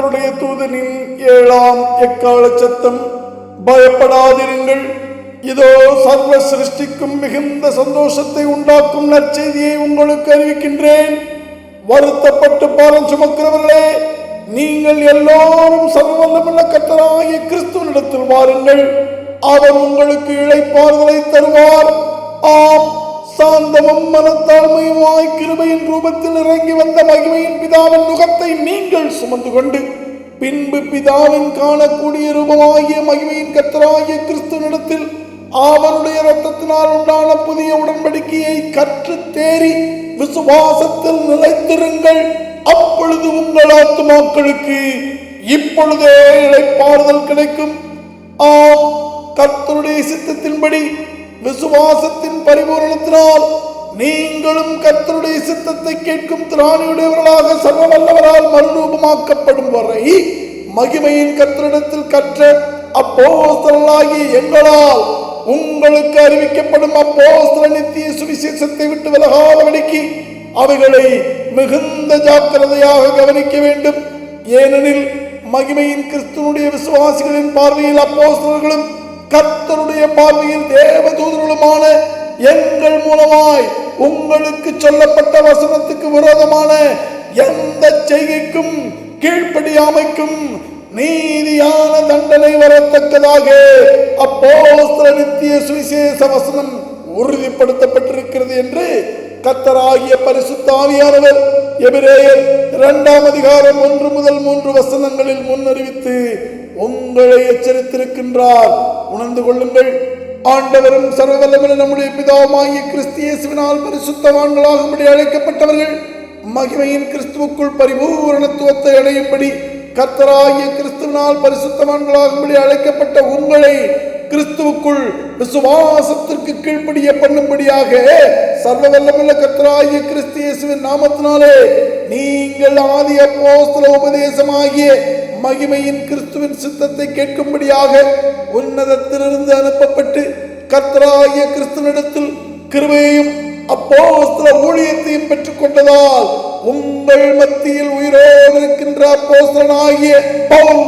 கர்த்தருடைய தூதனின் ஏழாம் எக்கால சத்தம் பயப்படாதிருங்கள். இதோ சர்வ சிருஷ்டிக்கும் மிகுந்த சந்தோஷத்தை உண்டாக்கும் நற்செய்தியை உங்களுக்கு அறிவிக்கின்றேன். வருத்தப்பட்டு பாலம் சுமக்கிறவர்களே நீங்கள் எல்லோரும் சர்வந்தமுள்ள கர்த்தராகிய கிறிஸ்துவனிடத்தில் வாருங்கள். அவர் உங்களுக்கு இளைப்பாறுதலை தருவார். ஆம். சாந்தமும் மனத்தாழ்மையுமாய் கிருபையின் ரூபத்தில் இறங்கி வந்த மகிமையின் பிதாவின் நுகத்தை நீங்கள் சுமந்து கொண்டு பின்பு பிதாவின் காணக்கூடிய ரூபமாகிய மகிமையின் கத்தராகிய கிறிஸ்துவனிடத்தில் அவருடைய இரத்தத்தினால் உண்டான புதிய உடன்படிக்கையை கற்று தேறி விசுவாசத்தில் நிலைத்திருங்கள். அப்பொழுது உங்கள் ஆத்மாக்களுக்கு இப்பொழுதே இழைப்பாறுதல் கிடைக்கும். ஆம் கர்த்தருடைய சித்தத்தின்படி விசுவாசத்தின் பரிபூரணத்தினால் நீங்களும் கர்த்தருடைய சித்தத்தை கேட்கும் திராணியுடையவர்களாக சர்வ வல்லவரால் மறுரூபமாக்கப்படும் வரை மகிமையின் கர்த்தரிடத்தில் கற்ற அப்போஸ்தலர்களாகிய எங்களால் உங்களுக்கு அறிவிக்கப்படும் அப்போஸ்தல நித்திய சுவிசேஷத்தை விட்டு விலகாதபடிக்கு அவைகளை மிகுந்த ஜாக்கிரதையாக கவனிக்க வேண்டும். ஏனெனில் மகிமையின் கிறிஸ்துவனுடைய விசுவாசிகளின் பார்வையில் அப்போஸ்தலர்களும் கர்த்தருடைய பார்வையில் தேவதூதர்களுமான எங்கள் மூலமாய் உங்களுக்கு சொல்லப்பட்ட வசனத்துக்கு விரோதமான எந்த செய்கைக்கும் கீழ்ப்படியாமைக்கும் நீதியான தண்டனை வரத்தக்கதாக அப்போஸ்தல நித்திய சுவிசேஷ வசனம் உறுதிப்படுத்தப்பட்டிருக்கிறது என்று கத்தராகிய பரிசுத்தாவியானவர் எபிரேயர் இரண்டாம் அதிகாரம் ஒன்று முதல் மூன்று வசனங்களில் முன்னறிவித்து உங்களை எச்சரித்திருக்கின்றார். உணர்ந்து கொள்ளுங்கள். ஆண்டவரும் சர்வவல்லமுள்ள நம்முடைய பிதாவாகிய கிறிஸ்தியேசுவினால் பரிசுத்தவான்களாகும்படி அழைக்கப்பட்டவர்கள் மகிமையின் கிறிஸ்துவுக்குள் பரிபூரணத்துவத்தை அடையும்படி கர்த்தராகிய கிறிஸ்துவினால் பரிசுத்தவான்களாகும்படி அழைக்கப்பட்ட உங்களை கிறிஸ்துவுக்குள் விசுவாசத்திற்கு கீழ்ப்படிய பண்ணும்படியாக சர்வ கத்தராகிய கிறிஸ்தியேசுவின் நாமத்தினாலே நீங்கள் ஆதி அப்போஸ்தல உபதேசமாகிய மகிமையின் கிறிஸ்துவின் சித்தத்தை கேட்கும்படியாக உன்னதத்திலிருந்து அனுப்பப்பட்டு கர்த்தராகிய கிறிஸ்துவனிடத்தில் கிருபையையும் அப்போ ஊழியத்தையும் பெற்றுக் கொண்டதால் உங்கள் மத்தியில் உயிரோடு இருக்கின்ற அப்போஸ்தலனாகிய பவுல்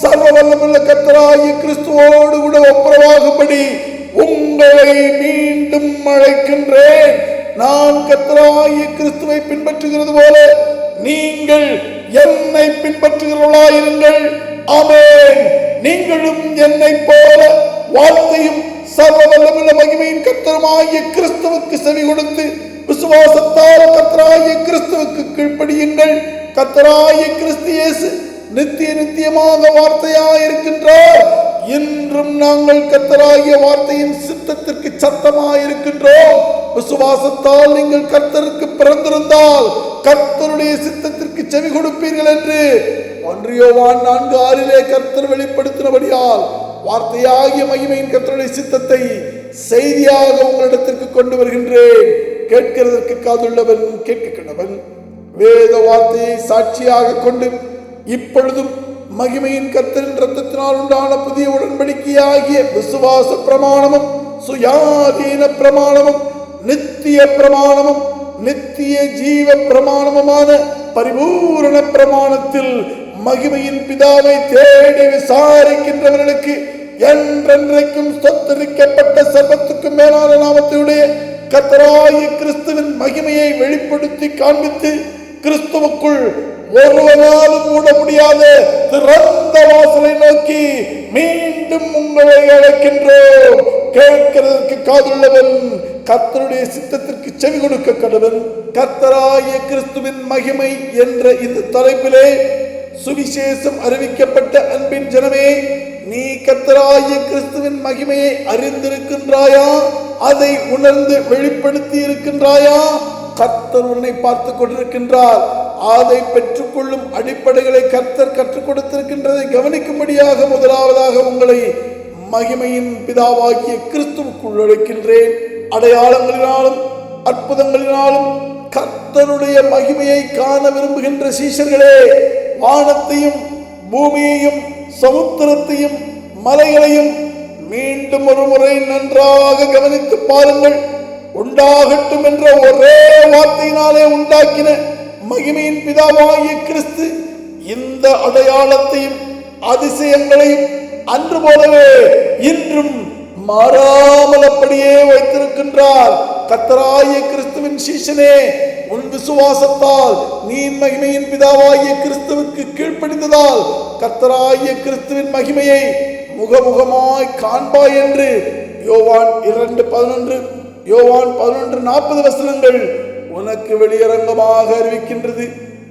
சர்வ வல்லமுள்ள கர்த்தராகிய கிறிஸ்துவோடு கூட ஒப்புரவாகும்படி உங்களை மீண்டும் அழைக்கின்றேன். நான் கத்தராகிய கிறிஸ்துவை பின்பற்றுகிறது போல நீங்கள் என்னை பின்பற்றுகிறவர்களாயிருங்கள். ஆமேன். நீங்களும் என்னை போல வார்த்தையும் சர்வ வல்லமுள்ள மகிமையின் கர்த்தருமாகிய கிறிஸ்துவுக்கு செவி கொடுத்து விசுவாசத்தால் கத்தராய கிறிஸ்துவுக்கு கீழ்ப்படியுங்கள். கத்தராய கிறிஸ்து இயேசு நித்திய நித்தியமாக வார்த்தையாக இருக்கின்றார் இன்றும் நாங்கள் கர்த்தராகிய வார்த்தையின் சித்தத்திற்கு சத்தமாக இருக்கின்றோம் விசுவாசத்தால் நீங்கள் கர்த்தருக்கு பிறந்திருந்தால் கர்த்தருடைய சித்தத்திற்கு செவி கொடுப்பீர்கள் என்று ஒன்றியோவான் நான்கு ஆறிலே கர்த்தர் வெளிப்படுத்தினபடியால் வார்த்தையாகிய மகிமையின் கர்த்தருடைய சித்தத்தை செய்தியாக உங்களிடத்திற்கு கொண்டு வருகின்றேன். கேட்கிறதற்கு காதுள்ளவன் கேட்க வேத வார்த்தையை சாட்சியாக கொண்டு இப்பொழுதும் மகிமையின் கத்தரின் ரத்தத்தினால் உண்டான புதிய உடன்படிக்கையாகிய விசுவாச பிரமாணமும் சுயாதீன பிரமாணமும் நித்திய பிரமாணமும் நித்திய ஜீவ பிரமாணமுமான பரிபூரண பிரமாணத்தில் மகிமையின் பிதாவை தேடி விசாரிக்கின்றவர்களுக்கு என்றென்றைக்கும் சொத்தரிக்கப்பட்ட சர்வத்துக்கு மேலான நாமத்தையுடைய கத்தராய கிறிஸ்துவின் மகிமையை வெளிப்படுத்தி காண்பித்து கிறிஸ்துவுக்குள் ஒருவனாலும் மூட முடியாத திறந்த வாசலை நோக்கி மீண்டும் உங்களை அழைக்கின்றோம். கேட்கிறதற்கு காதுள்ளவன் கத்தருடைய சித்தத்திற்கு செவி கொடுக்க கடவன். கத்தராய கிறிஸ்துவின் மகிமை என்ற இந்த தலைப்பிலே சுவிசேஷம் அறிவிக்கப்பட்ட அன்பின் ஜனமே நீ கத்தராய கிறிஸ்துவின் மகிமையை அறிந்திருக்கின்றாயா? அதை உணர்ந்து வெளிப்படுத்தி இருக்கின்றாயா கத்தர் உன்னை பார்த்து கொண்டிருக்கின்றார். அதை பெற்றுக்கொள்ளும் அடிப்படைகளை கர்த்தர் கற்றுக் கொடுத்திருக்கின்றதை கவனிக்கும்படியாக முதலாவதாக உங்களை மகிமையின் பிதாவாகிய கிறிஸ்துவுக்குள் அழைக்கின்றேன். அடையாளங்களினாலும் அற்புதங்களினாலும் கர்த்தருடைய மகிமையை காண விரும்புகின்ற சீசர்களே வானத்தையும் பூமியையும் சமுத்திரத்தையும் மலைகளையும் மீண்டும் ஒரு முறை நன்றாக கவனித்து பாருங்கள். உண்டாகட்டும் என்ற ஒரே வார்த்தையினாலே உண்டாக்கின மகிமையின் பிதாவாகிய கிறிஸ்து இந்த அடையாளத்தையும் அதிசயங்களையும் அன்று போலவே இன்றும் மாறாமல் அப்படியே வைத்திருக்கின்றார். கத்தராகிய கிறிஸ்துவின் சீஷனே உன் விசுவாசத்தால் நீ மகிமையின் பிதாவாகிய கிறிஸ்துவுக்கு கீழ்ப்படிந்ததால் கத்தராகிய கிறிஸ்துவின் மகிமையை முகமுகமாய் காண்பாய் என்று யோவான் இரண்டு பதினொன்று யோவான் பதினொன்று நாற்பது வசனங்கள் உனக்கு வெளியரங்கமாக அறிவிக்கின்றது.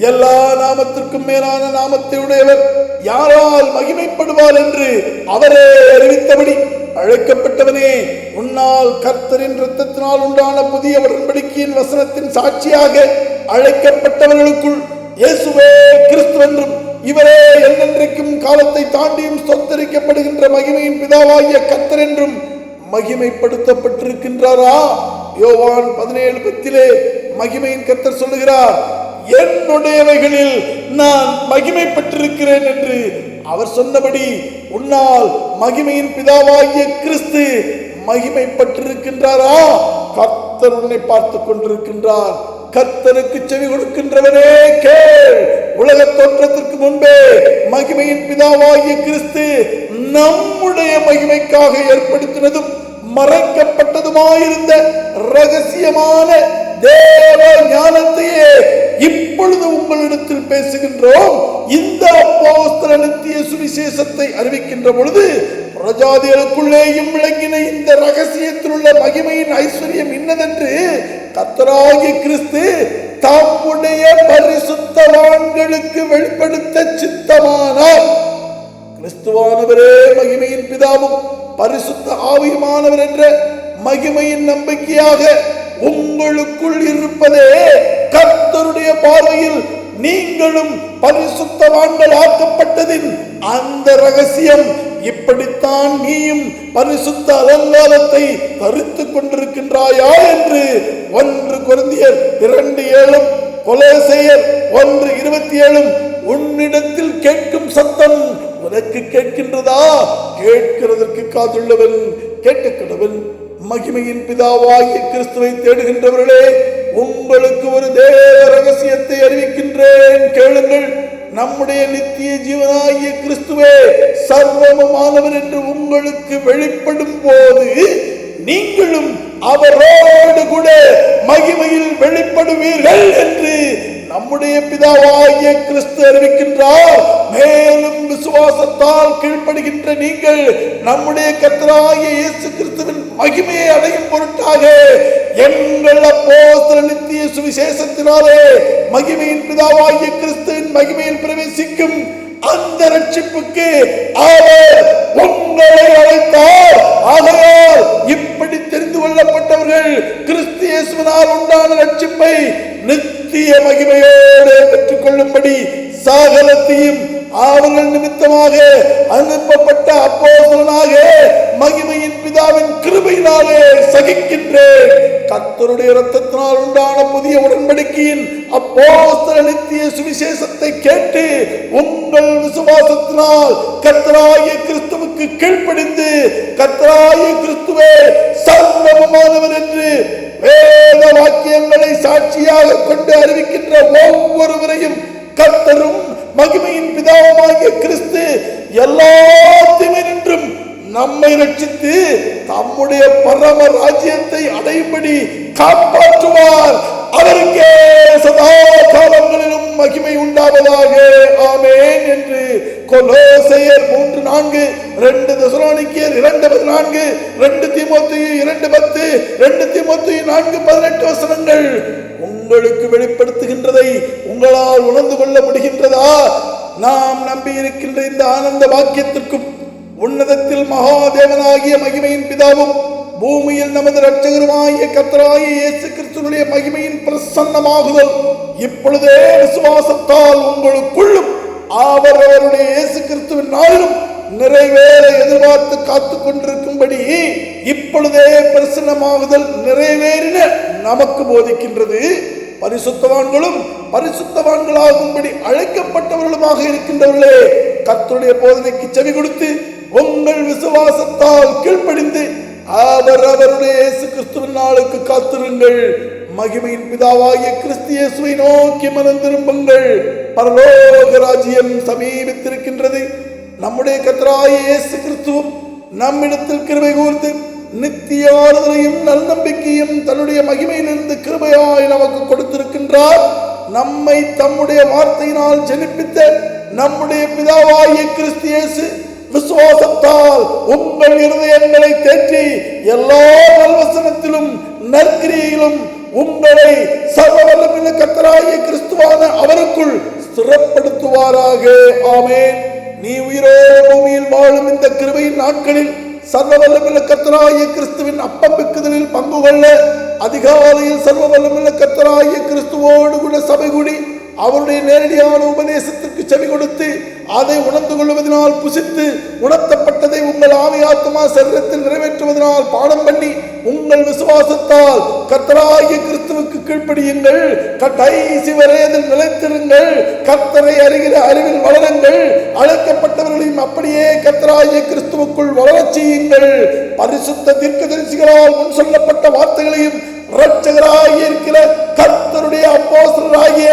எல்லா நாமத்திற்கும் மேலான நாமத்தை உடையவர் யாரால் மகிமைப்படுவார் என்று அவரே அறிவித்தபடி அழைக்கப்பட்டவனே உன்னால் கர்த்தரின் இரத்தத்தினால் உண்டான புதிய உடன்படிக்கையின் வசனத்தின் சாட்சியாக அழைக்கப்பட்டவர்களுக்குள் இயேசுவே கிறிஸ்து என்றும் இவரே என்னென்றைக்கும் காலத்தை தாண்டியும் சொத்தரிக்கப்படுகின்ற மகிமையின் பிதாவாகிய கர்த்தர் என்றும் மகிமைப்படுத்தப்பட்டிருக்கின்றாரா? யோவான் பதினேழு பத்திலே மகிமையின் கர்த்தர் சொல்லுகிறார் என்னுடையவைகளில் நான் மகிமை பெற்றிருக்கிறேன் என்று அவர் சொன்னபடி உன்னால் மகிமையின் பிதாவாகிய கிறிஸ்து மகிமை பெற்றிருக்கின்றாரா கர்த்தர் உன்னை பார்த்து கொண்டிருக்கின்றார். கர்த்தருக்கு செவி கொடுக்கின்றவனே கேள். உலக தோற்றத்திற்கு முன்பே மகிமையின் பிதாவாகிய கிறிஸ்து நம்முடைய மகிமைக்காக ஏற்படுத்தினதும் மறைக்கப்பட்டதுமாயிருந்த ரகசியமான தேவ ஞானத்தையே இப்பொழுது உங்களிடத்தில் பேசுகின்றோம். இந்த அப்போஸ்தலத்திய சுவிசேஷத்தை அறிவிக்கின்ற பொழுது பிரஜாதிகளுக்குள்ளேயும் விளங்கின இந்த ரகசியத்தில் உள்ள மகிமையின் ஐஸ்வர்யம் இன்னதென்று கத்தராகி கிறிஸ்து தம்முடைய பரிசுத்தவான்களுக்கு வெளிப்படுத்த சித்தமானார். கிறிஸ்துவானவரே மகிமையின் பிதாவும் பரிசுத்த ஆவியுமானவர் என்ற மகிமையின் நம்பிக்கையாக உங்களுக்குள் இருப்பதே கர்த்தருடைய பார்வையில் நீங்களும் பரிசுத்தவான்கள் ஆக்கப்பட்டதின் அந்த ரகசியம். இப்படித்தான் நீயும் பரிசுத்த அலங்காரத்தை தரித்துக் கொண்டிருக்கின்றாயா என்று ஒன்று குருந்தியர் இரண்டு ஏழும் கொலேசையர் ஒன்று இருபத்தி ஏழும் உன்னிடத்தில் கேட்கும் சத்தம் உனக்கு கேட்கின்றதா? கேட்கிறதற்கு காதுள்ளவன் கேட்க கடவன் மகிமையின் பிதாவாகிய கிறிஸ்துவை தேடுகின்றவர்களே உங்களுக்கு ஒரு தேவ ரகசியத்தை அறிவிக்கின்றேன். கேளுங்கள் நம்முடைய நித்திய ஜீவனாகிய கிறிஸ்துவே சர்வமானவர் என்று உங்களுக்கு வெளிப்படும் போது நீங்களும் அவரோடு கூட மகிமையில் வெளிப்படுவீர்கள் என்று நம்முடைய பிதாவாகிய கிறிஸ்து அறிவிக்கின்றார். மேலும் விசுவாசத்தால் கீழ்ப்படுகின்ற நீங்கள் நம்முடைய கத்தராகிய இயேசு கிறிஸ்துவின் மகிமையை அடையும் பொருட்டாக எங்கள் அப்போ நித்திய சுவிசேஷத்தினாலே மகிமையின் பிதாவாகிய கிறிஸ்துவின் மகிமையில் பிரவேசிக்கும் அந்த ரட்சிப்புக்கு அவர் உங்களை அழைத்தார். ஆகையால் இப்படி தெரிந்து கொள்ளப்பட்டவர்கள் கிறிஸ்து உண்டான ரட்சிப்பை நித்திய மகிமையோடு பெற்றுக் கொள்ளும்படி சகலத்தையும் அவர்கள் நிமித்தமாக அனுப்பப்பட்ட அப்போஸ்தலனாக மகிமையின் அவன் கிருபையினாலே சகிக்கின்றேன். கத்தருடைய இரத்தத்தினால் உண்டான புதிய உடன்படிக்கையின் அப்போஸ்தல நித்திய சுவிசேஷத்தை கேட்டு உங்கள் விசுவாசத்தினால் கத்தராய கிறிஸ்துவுக்கு கீழ்ப்படிந்து கத்தராய கிறிஸ்துவே சர்வமானவர் என்று வேத வாக்கியங்களை சாட்சியாக கொண்டு அறிவிக்கின்ற ஒவ்வொருவரையும் கத்தரும் மகிமையின் பிதாவமாகிய கிறிஸ்து எல்லாத்தையுமே நின்றும் நம்மை ரட்சித்து தம்முடைய பரம ராஜ்யத்தை அடையும்படி காப்பாற்றுவார். அவருக்கே சதா காலங்களிலும் மகிமை உண்டாவதாக. ஆமேன் என்று கொலோசையர் மூன்று நான்கு ரெண்டு தசுரானிக்கியர் இரண்டு பதினான்கு ரெண்டு தீமோத்தேயு இரண்டு பத்து ரெண்டு தீமோத்தேயு நான்கு பதினெட்டு வசனங்கள் உங்களுக்கு வெளிப்படுத்துகின்றதை உங்களால் உணர்ந்து கொள்ள முடிகின்றதா? நாம் நம்பி இருக்கின்ற இந்த ஆனந்த வாக்கியத்திற்கும் உன்னதத்தில் மகாதேவனாகிய மகிமையின் பிதாவும் பூமியில் நமது இரட்சகருமாகிய கத்தராய இயேசு கிறிஸ்துவனுடைய மகிமையின் பிரசன்னமாகுதல். இப்பொழுதே விசுவாசத்தால் உங்களுக்குள்ளும் அவர் அவருடைய இயேசு கிறிஸ்துவின் நாளிலும் நிறைவேற எதிர்பார்த்து காத்து கொண்டிருக்கும்படி இப்பொழுதே பிரசன்னமாகுதல் நிறைவேறின நமக்கு போதிக்கின்றது. பரிசுத்தவான்களும் பரிசுத்தவான்களாகும்படி அழைக்கப்பட்டவர்களுமாக இருக்கின்றவர்களே கர்த்தருடைய போதனைக்கு செவி கொடுத்து உங்கள் விசுவாசத்தால் கீழ்ப்படிந்து அவர் அவருடைய இயேசு கிறிஸ்துவின் நாளுக்கு காத்திருங்கள். மகிமையின் பிதாவாகிய கிறிஸ்தியேசுவை நோக்கி மனம் திரும்புங்கள். பரலோக ராஜ்யம் சமீபித்திருக்கின்றது. நம்முடைய கத்தராய இயேசு கிறிஸ்துவும் நம்மிடத்தில் கிருபை கூர்ந்து நித்திய ஆறுதலையும் நல்நம்பிக்கையும் தன்னுடைய மகிமையிலிருந்து கிருபையாய் நமக்கு கொடுத்திருக்கின்றார். நம்மை தம்முடைய வார்த்தையினால் ஜெனிப்பித்த நம்முடைய பிதாவாகிய கிறிஸ்தியேசு விசுவாசத்தால் உங்கள் இருதயங்களை தேற்றி எல்லா நல்வசனத்திலும் நற்கிரியிலும் உங்களை சர்வவல்லமில்ல கத்தராகிய கிறிஸ்துவான அவருக்குள் ஸ்திரப்படுத்துவாராக. ஆமேன். நீ உயிரோடு பூமியில் வாழும் இந்த கிருபையின் நாட்களில் சர்வவல்லமில்ல கத்தராகிய கிறிஸ்துவின் அப்பம் பங்கு கொள்ள அதிகாலையில் சர்வவல்லமில்ல கத்தராகிய கிறிஸ்துவோடு கூட சபை கூடி அவருடைய நேரடியான உபதேசத்திற்கு செவி கொடுத்து அதை உணர்ந்து கொள்வதனால் புசித்து உணர்த்தப்பட்டதை உங்கள் ஆவியாத்மா சரீரத்தில் நிறைவேற்றுவதனால் பாடம் பண்ணி உங்கள் விசுவாசத்தால் கர்த்தராகிய கிறிஸ்துவுக்கு கீழ்ப்படியுங்கள். கடைசி வரை அதில் நிலைத்திருங்கள். கர்த்தரை அறிகிற அறிவில் வளருங்கள் அழைக்கப்பட்டவர்களையும் அப்படியே கர்த்தராகிய கிறிஸ்துவுக்குள் வளரச் செய்யுங்கள். பரிசுத்த தீர்க்கதரிசிகளால் முன் சொல்லப்பட்ட வார்த்தைகளையும் இரட்சகராகிய இருக்கிற கர்த்தருடைய அப்போசராகிய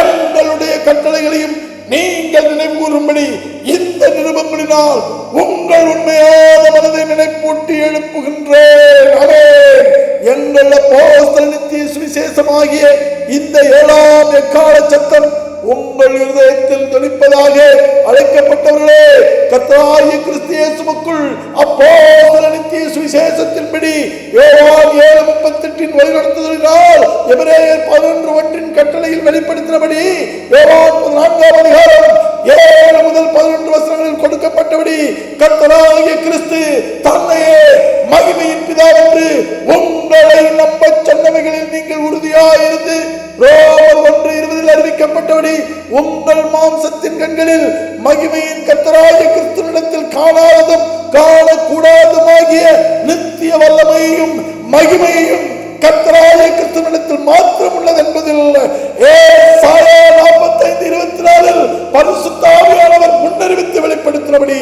எங்களுடைய கட்டளைகளையும் நீங்கள் நினைவுகூறும்படி இந்த நிருபங்களினால் உங்கள் உண்மையான மனதை நினைப்பூட்டி எழுப்புகின்றேன் ஆமென். எங்கள் அப்போஸ்தல நித்திய சுவிசேஷமாகிய இந்த ஏழாம் எக்கால சத்தம் உங்கள் இருதயத்தில் துணிப்பதாக அழைக்கப்பட்டவர்களே கத்தாய கிறிஸ்து அப்போ நித்திய சுவிசேஷத்தின்படி யோவான் ஏழு முப்பத்தெட்டின் வழிநடத்துதலினால் எபிரேயர் பதினொன்று ஒன்றின் கட்டளையில் வெளிப்படுத்தினபடி யோவான் பதினான்காம் அதிகாரம் ஏழு முதல் பதினொன்று வசனங்களில் கொடுக்கப்பட்டபடி கர்த்தராகிய கிறிஸ்து தன்னையே மகிமையின் பிதாவென்று பேர் மகிமையின் கத்தராய கிறிஸ்துவிடத்தில் காணாததும் காணக்கூடாதுமாகிய நித்திய வல்லமையையும் மகிமையையும் கத்தராய கிறிஸ்துவிடத்தில் மாத்திரம் உள்ளது என்பதில் ஏசாயா நாற்பத்தைந்து இருபத்தி நாலில் பரிசுத்தாவியானவர் முன்னறிவித்து வெளிப்படுத்தினபடி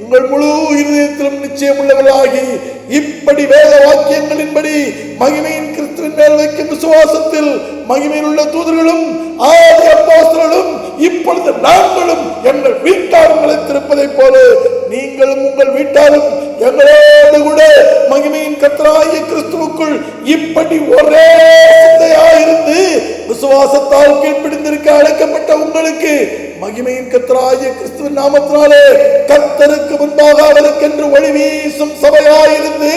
உங்கள் முழு இருதயத்திலும் நிச்சயம் உள்ளவர்களாகி இப்படி வேத வாக்கியங்களின்படி மகிமையின் கிறிஸ்துவின் மேல் வைக்கும் விசுவாசத்தில் மகிமையில் உள்ள தூதர்களும் ஆதி அப்போஸ்தலர்களும் இப்பொழுது நாங்களும் விசுவாசத்தால் கீழ்ப்பிடிந்திருக்க அழைக்கப்பட்ட உங்களுக்கு மகிமையின் கர்த்தராகிய கிறிஸ்துவின் நாமத்தினாலே கத்தருக்கு முன்பாக அவருக்கென்று ஒளி வீசும் சபையாயிருந்து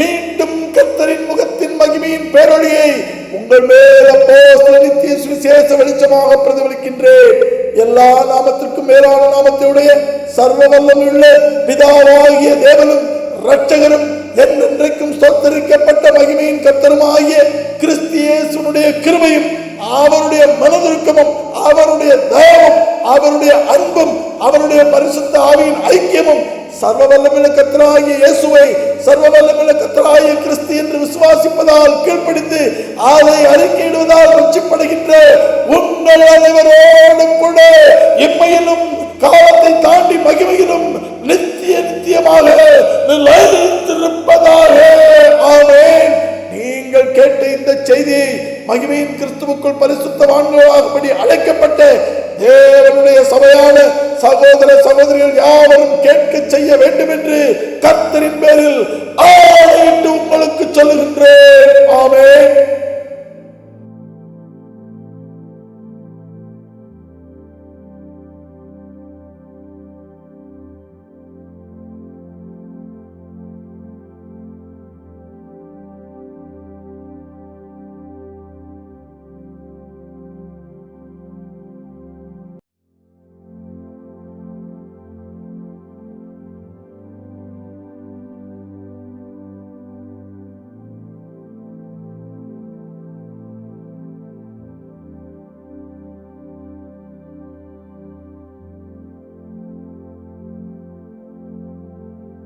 மீண்டும் கத்தரின் முகத்தின் மகிமையின் பேரொழியை உங்கள் மேல் அப்போ நித்திய சுவிசேஷ வெளிச்சமாக பிரதிபலிக்கின்றேன் எல்லா நாமத்திற்கும் மேலான நாமத்தையுடைய சர்வ வல்லமையுள்ள பிதாவாகிய தேவனும் இரட்சகரும் என்றென்றைக்கும் சொத்தரிக்கப்பட்ட மகிமையின் கர்த்தருமாகிய கிறிஸ்தியேசுனுடைய கிருமையும் அவருடைய மனதிருக்கமும் அவருடைய தயவும் அவருடைய அன்பும் அவருடைய பரிசுத்த ஆவியின் ஐக்கியமும் சர்வ கத்தராகிய இயேசுவை சர்வ கத்தராகிய கிறிஸ்து என்று விசுவாசிப்பதால் கீழ்ப்படிந்து அதை அறிக்கையிடுவதால் ரட்சிப்படுகின்ற உங்கள் கூட இம்மையிலும் காலத்தை தாண்டி மகிமையிலும் நித்திய நித்தியமாக நிலைத்திருப்பதாக ஆவேன் நீங்கள் கேட்ட இந்த செய்தியை மகிமையின் கிறிஸ்துவுக்குள் பரிசுத்தவான்களாகும்படி அழைக்கப்பட்ட தேவனுடைய சபையான சகோதர சகோதரிகள் யாவரும் கேட்க செய்ய வேண்டும் என்று கர்த்தரின் பேரில் ஆணையிட்டு உங்களுக்கு சொல்லுகின்றேன். ஆமே